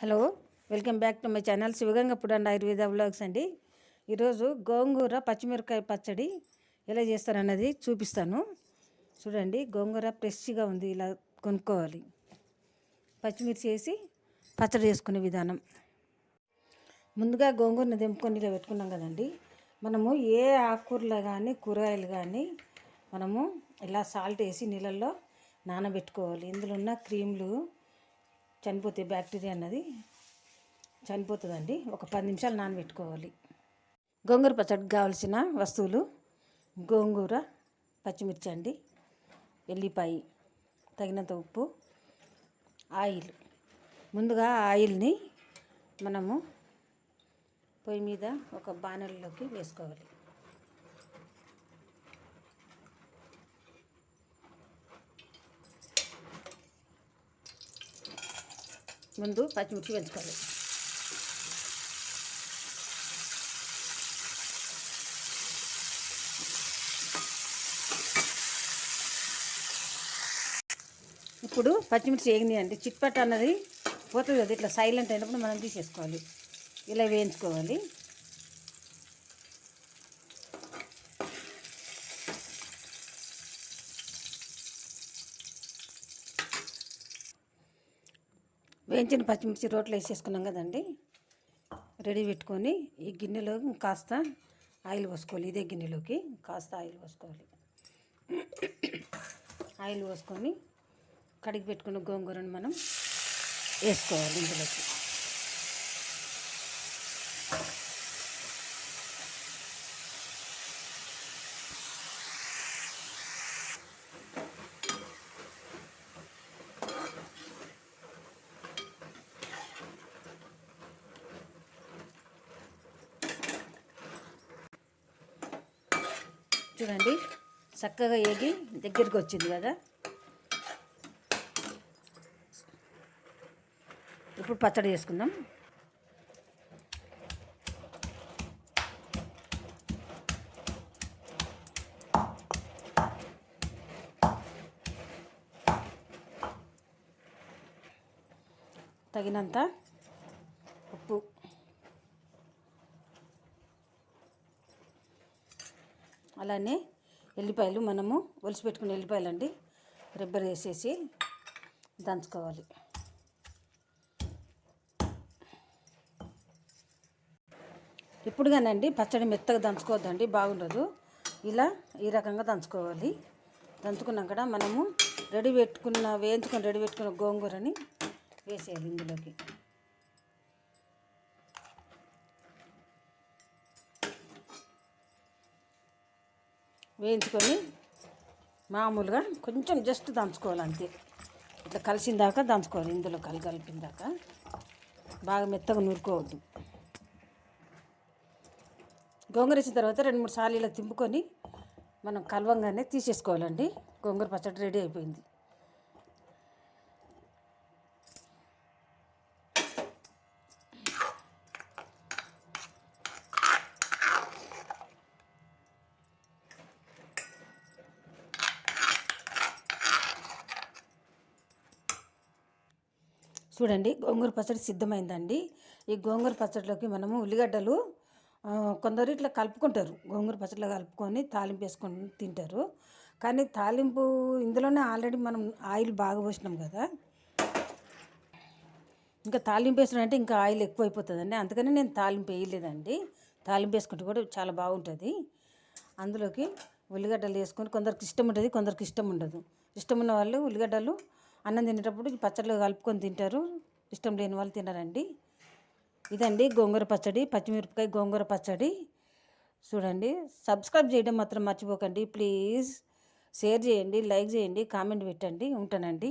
Hello welcome back to my channel. శివగంగప్పుడు and Ayurveda blogs అండి. ఈరోజు గోంగూర పచ్చిమిరపకాయ పచ్చడి ఎలా చేస్తారన్నది చూపిస్తాను. చూడండి గోంగూర ఫ్రెష్గా ఉంది ఇలా కొనుక్కోవాలి. పచ్చిమిర్చి వేసి పచ్చడి చేసుకునే విధానం. ముందుగా గోంగూరను దింపుకొని ఇలా పెట్టుకున్నాం కదండి. మనము ఏ ఆకుకూరలు కానీ కూరగాయలు కానీ మనము ఇలా సాల్ట్ వేసి నీళ్ళల్లో నానబెట్టుకోవాలి. ఇందులో ఉన్న క్రీమ్లు చనిపోతే బ్యాక్టీరియా అన్నది చనిపోతుందండి. ఒక పది నిమిషాలు నానబెట్టుకోవాలి. గోంగూర పచ్చడికి కావలసిన వస్తువులు గోంగూర పచ్చిమిర్చి అండి ఎల్లిపాయ తగినంత ఉప్పు ఆయిల్. ముందుగా ఆయిల్ని మనము పొయ్యి మీద ఒక బాణల్లోకి వేసుకోవాలి. ముందు పచ్చిమిర్చి పెంచుకోవాలి. ఇప్పుడు పచ్చిమిర్చి వేగింది అంటే చిట్పట్ అన్నది పోతుంది కదా ఇట్లా సైలెంట్ అయినప్పుడు మనం తీసేసుకోవాలి. ఇలా వేయించుకోవాలి. వేయించిన పచ్చిమిర్చి రోట్లో వేసేసుకున్నాం కదండి. రెడీ పెట్టుకొని ఈ గిన్నెలో కాస్త ఆయిల్ పోసుకోవాలి. ఇదే గిన్నెలోకి కాస్త ఆయిల్ పోసుకోవాలి. ఆయిల్ పోసుకొని కడిగి పెట్టుకున్న గోంగూరను మనం వేసుకోవాలి ఇందులోకి. చూడండి చక్కగా ఏగి దగ్గరికి వచ్చింది కదా. ఇప్పుడు పచ్చడి చేసుకుందాం. తగినంత ఉప్పు. అలానే ఎల్లిపాయలు మనము ఒలిసి పెట్టుకున్న ఎల్లిపాయలు అండి రెబ్బర్ వేసేసి దంచుకోవాలి. ఇప్పుడు కానండి పచ్చడి మెత్తగా దంచుకోవద్దండి బాగుండదు. ఇలా ఈ రకంగా దంచుకోవాలి. దంచుకున్నాక మనము రెడీ పెట్టుకున్న వేయించుకొని రెడీ పెట్టుకున్న గోంగూరని వేసేయాలి ఇందులోకి. వేయించుకొని మామూలుగా కొంచెం జస్ట్ దంచుకోవాలి అంతే ఇట్లా కలిసిన దాకా దంచుకోవాలి ఇందులో కలి కలిపిన దాకా. బాగా మెత్తగా నూరుకోవద్దు. గోంగూర వేసిన తర్వాత రెండు మూడు సార్లు ఇలా తింపుకొని మనం కలవంగానే తీసేసుకోవాలండి. గోంగూర పచ్చడి రెడీ అయిపోయింది. చూడండి గోంగూర పచ్చడి సిద్ధమైందండి. ఈ గోంగూర పచ్చడిలోకి మనము ఉల్లిగడ్డలు కొందరు ఇట్లా కలుపుకుంటారు. గోంగూర పచ్చడిలో కలుపుకొని తాలింపు వేసుకొని తింటారు. కానీ తాలింపు ఇందులోనే ఆల్రెడీ మనం ఆయిల్ బాగా పోసినాం కదా. ఇంకా తాలింపు వేసినంటే ఇంకా ఆయిల్ ఎక్కువ అయిపోతుందండి అందుకని నేను తాలింపు వేయలేదండి. తాలింపు వేసుకుంటే కూడా చాలా బాగుంటుంది. అందులోకి ఉల్లిగడ్డలు వేసుకొని కొందరికి ఇష్టం ఉంటుంది కొందరికి ఇష్టం ఉండదు. ఇష్టం ఉన్న వాళ్ళు ఉల్లిగడ్డలు అన్నం తినేటప్పుడు పచ్చళ్ళు కలుపుకొని తింటారు. ఇష్టం లేని వాళ్ళు తినరండి. ఇదండి గోంగూర పచ్చడి పచ్చిమిరపకాయ గోంగూర పచ్చడి. చూడండి సబ్స్క్రైబ్ చేయడం మాత్రం మర్చిపోకండి. ప్లీజ్ షేర్ చేయండి లైక్ చేయండి కామెంట్ పెట్టండి. ఉంటానండి.